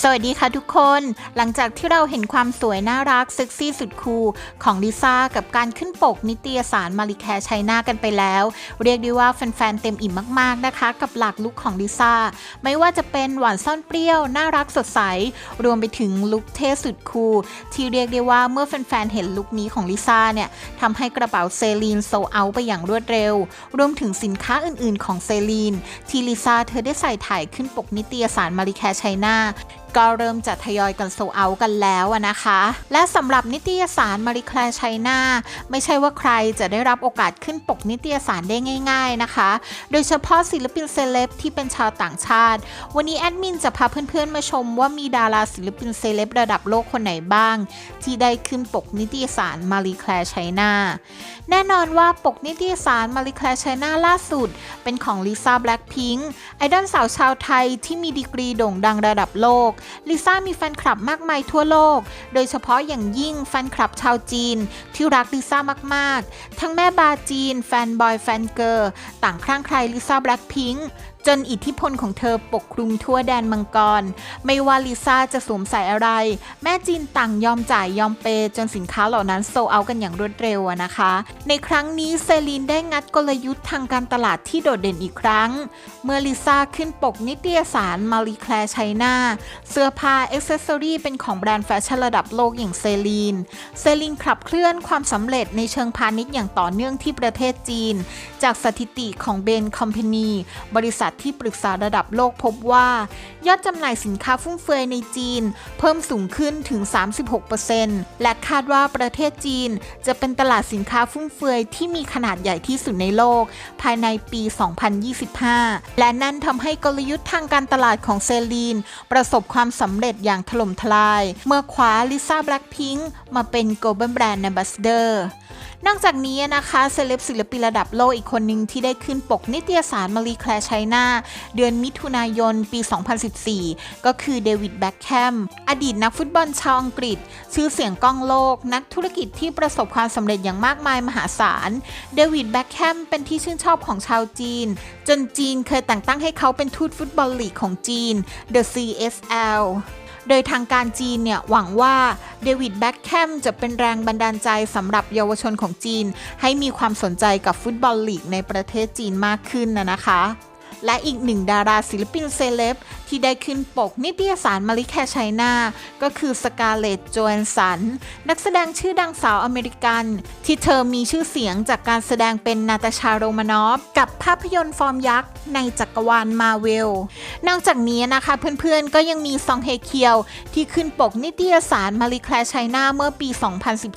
สวัสดีค่ะทุกคน หลังจากที่เราเห็นความสวยน่ารักเซ็กซี่สุดคูลของลิซ่ากับการขึ้นปกนิตยสารมาริแคร์ไชน่ากันไปแล้ว เรียกได้ว่าแฟนๆเต็มอิ่มมาก ๆนะคะ กับหลากลุคของลิซ่า ไม่ว่าจะเป็นหวานซ่อนเปรี้ยว น่ารักสดใส รวมไปถึงลุคเท่สุดคูลที่เรียกได้ว่าเมื่อแฟนๆเห็นลุคนี้ของลิซ่าเนี่ยทำให้กระเป๋าเซรีนโซเอาไปอย่างรวดเร็ว รวมถึงสินค้าอื่นๆ ของเซรีนที่ลิซ่าเธอได้ใส่ถ่ายขึ้นปกนิตยสารมาริแคร์ไชน่า ก็เริ่มจะทยอยกันโซเอากันแล้วนะคะ และสำหรับนิตยสารมาริแคลร์ไชน่าไม่ใช่ว่าใครจะได้รับโอกาสขึ้นปกนิตยสารได้ง่ายๆนะคะ โดยเฉพาะศิลปินเซเลบที่เป็นชาวต่างชาติ วันนี้แอดมินจะพาเพื่อนๆมาชมว่ามีดาราศิลปินเซเลบระดับโลกคนไหนบ้าง ที่ได้ขึ้นปกนิตยสารมาริแคลร์ไชน่าแน่นอนว่าปกนิตยสารมาริแคลร์ไชน่าล่าสุด เป็นของลิซ่าแบล็ p พิงค์ไอดอลสาวชาวไทยที่มีดีกรีโด่งดังระดับโลกลิซ่ามีแฟนคลับมากมายทั่วโลก โดยเฉพาะอย่างยิ่งแฟนคลับชาวจีน ที่รักลิซ่ามาก ๆ ทั้งแม่บาจีน แฟนบอย แฟนเกอร์ ต่างคลั่งใครลิซ่าแบล็คพิงค์ จนอิทธิพลของเธอปกคลุมทั่วแดนมังกร ไม่ว่าลิซ่าจะสวมใส่อะไร แม่จีนต่างยอมจ่ายยอมเปย์จนสินค้าเหล่านั้นโซเอากันอย่างรวดเร็วนะคะ ในครั้งนี้เซลีนได้งัดกลยุทธ์ทางการตลาดที่โดดเด่นอีกครั้ง เมื่อลิซ่าขึ้นปกนิตยสารมารีแคลร์ไชน่าเสื้อผ้าเอ็กเซสซอรี่เป็นของแบรนด์แฟชั่นระดับโลกอย่างเซลีน เซลีนขับเคลื่อนความสำเร็จในเชิงพาณิชย์อย่างต่อเนื่องที่ประเทศจีน จากสถิติของเบนคอมพานีบริษัทที่ปรึกษาระดับโลกพบว่า ยอดจำหน่ายสินค้าฟุ่มเฟือยในจีน เพิ่มสูงขึ้นถึง 36%และคาดว่าประเทศจีน จะเป็นตลาดสินค้าฟุ่มเฟือยที่มีขนาดใหญ่ที่สุดในโลก ภายในปี 2025 และนั่นทำให้กลยุทธ์ทางการตลาดของเซรีน ประสบความสำเร็จอย่างถล่มทลาย เมื่อคว้าลิซ่าแบล็ p พิง k มาเป็น Global Brand Ambassador นอกจากนี้นะคะเซเลบศิลปินระดับโลกอีกคนหนึ่งที่ได้ขึ้นปกนิตยสารมารีแคลร์ไชน่าเดือนมิถุนายนปี 2014 ก็คือเดวิดแบ็คแฮมอดีตนักฟุตบอลชาวอังกฤษ ชื่อเสียงก้องโลก นักธุรกิจที่ประสบความสำเร็จอย่างมากมายมหาศาลเดวิดแบ็คแฮมเป็นที่ชื่นชอบของชาวจีน จนจีนเคยแต่งตั้งให้เขาเป็นทูตฟุตบอลลีกของจีน The CSL โดยทางการจีนเนี่ยหวังว่าเดวิดแบ็กแคมจะเป็นแรงบันดาลใจสำหรับเยาวชนของจีน ให้มีความสนใจกับฟุตบอลลีกในประเทศจีนมากขึ้นนะนะคะและอีกหนึ่งดาราศิลปินเซเลบ ที่ได้ขึ้นปกนิตยสารมาริแคร์ไชน่าก็คือสกาเลตโจแอนสัน นักแสดงชื่อดังสาวอเมริกัน ที่เธอมีชื่อเสียงจากการแสดงเป็นนาตาชาโรมานอฟ กับภาพยนตร์ฟอร์มยักษ์ ในจักรวาลมาเวล นอกจากนี้นะคะเพื่อนๆก็ยังมีซองเฮเคียว ที่ขึ้นปกนิตยสารมาริแคร์ไชน่าเมื่อปี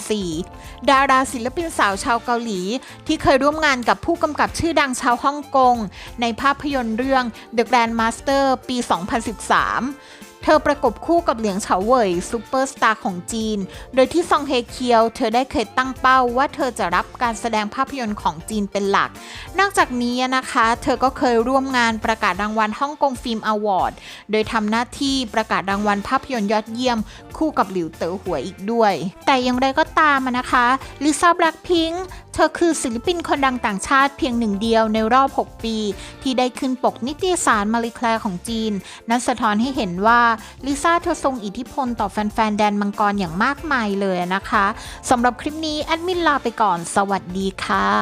2014 ดาราศิลปินสาวชาวเกาหลี ที่เคยร่วมงานกับผู้กำกับชื่อดังชาวฮ่องกงในภาพยนตร์เรื่อง The Grandmaster ปี 2 2013 เธอประกบคู่กับเหลียงเฉาเว่ยซูเปอร์สตาร์ของจีน โดยที่ซองเฮเคียว เธอได้เคยตั้งเป้าว่าเธอจะรับการแสดงภาพยนตร์ของจีนเป็นหลัก นอกจากนี้นะคะ เธอก็เคยร่วมงานประกาศรางวัลฮ่องกงฟิล์มอวอร์ด โดยทำหน้าที่ประกาศรางวัลภาพยนตร์ยอดเยี่ยม คู่กับหลิวเต๋อหัวอีกด้วย แต่อย่างไรก็ตามนะคะลิซ่าแบล็คพิงค์เธอคือศิลปินคนดังต่างชาติเพียงหนึ่งเดียวในรอบ 6 ปี ที่ได้ขึ้นปกนิตยสารมาริแคลร์ของจีน นั้นสะท้อนให้เห็นว่าลิซ่าเธอทรงอิทธิพลต่อแฟนๆ แดนมังกรอย่างมากมายเลยนะคะสำหรับคลิปนี้แอดมินลาไปก่อน สวัสดีค่ะ